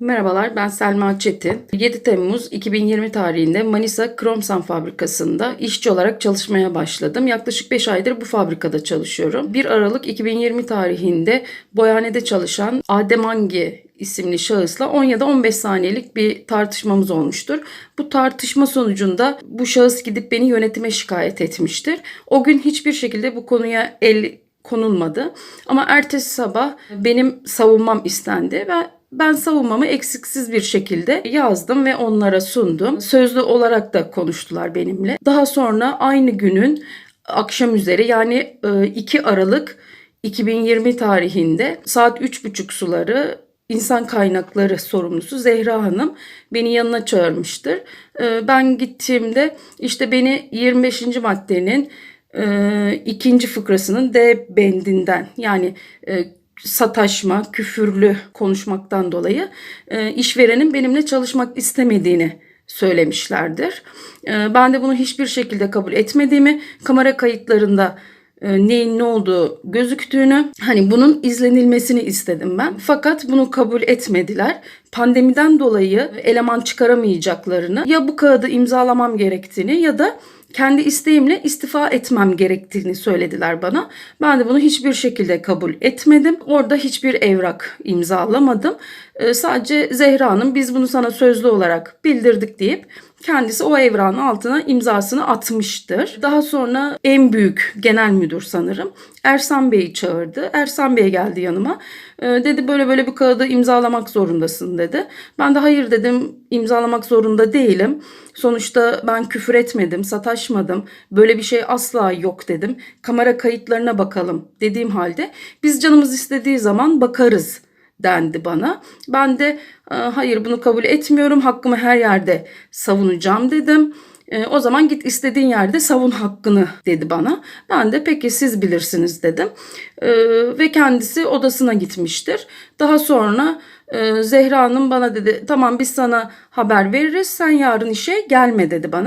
Merhabalar ben Selma Çetin. 7 Temmuz 2020 tarihinde Manisa Kromsan fabrikasında işçi olarak çalışmaya başladım. Yaklaşık 5 aydır bu fabrikada çalışıyorum. 1 Aralık 2020 tarihinde boyanede çalışan Adem Angi isimli şahısla 10 ya da 15 saniyelik bir tartışmamız olmuştur. Bu tartışma sonucunda bu şahıs gidip beni yönetime şikayet etmiştir. O gün hiçbir şekilde bu konuya el konulmadı. Ama ertesi sabah benim savunmam istendi ve ben savunmamı eksiksiz bir şekilde yazdım ve onlara sundum. Sözlü olarak da konuştular benimle. Daha sonra aynı günün akşam üzeri yani e, 2 Aralık 2020 tarihinde saat 3.30 suları insan kaynakları sorumlusu Zehra Hanım beni yanına çağırmıştır. E, Ben gittiğimde işte beni 25. maddenin e, ikinci fıkrasının D bendinden yani e, sataşma, küfürlü konuşmaktan dolayı e, işverenin benimle çalışmak istemediğini söylemişlerdir. E, ben de bunu hiçbir şekilde kabul etmediğimi, kamera kayıtlarında e, neyin ne olduğu gözüktüğünü, hani bunun izlenilmesini istedim ben. Fakat bunu kabul etmediler. Pandemiden dolayı eleman çıkaramayacaklarını ya bu kağıdı imzalamam gerektiğini ya da kendi isteğimle istifa etmem gerektiğini söylediler bana. Ben de bunu hiçbir şekilde kabul etmedim. Orada hiçbir evrak imzalamadım. Ee, sadece Zehra Hanım biz bunu sana sözlü olarak bildirdik deyip kendisi o evranın altına imzasını atmıştır. Daha sonra en büyük genel müdür sanırım Ersan Bey'i çağırdı. Ersan Bey geldi yanıma. Ee, dedi böyle böyle bir kağıdı imzalamak zorundasın dedi. Ben de hayır dedim imzalamak zorunda değilim. Sonuçta ben küfür etmedim, sataşmadım. Böyle bir şey asla yok dedim. Kamera kayıtlarına bakalım dediğim halde biz canımız istediği zaman bakarız dendi bana. Ben de "Aa, hayır bunu kabul etmiyorum. Hakkımı her yerde savunacağım dedim. "E, o zaman git istediğin yerde savun hakkını dedi bana. Ben de peki siz bilirsiniz dedim. E, ve kendisi odasına gitmiştir. Daha sonra e, Zehra Hanım bana dedi tamam biz sana haber veririz sen yarın işe gelme dedi bana.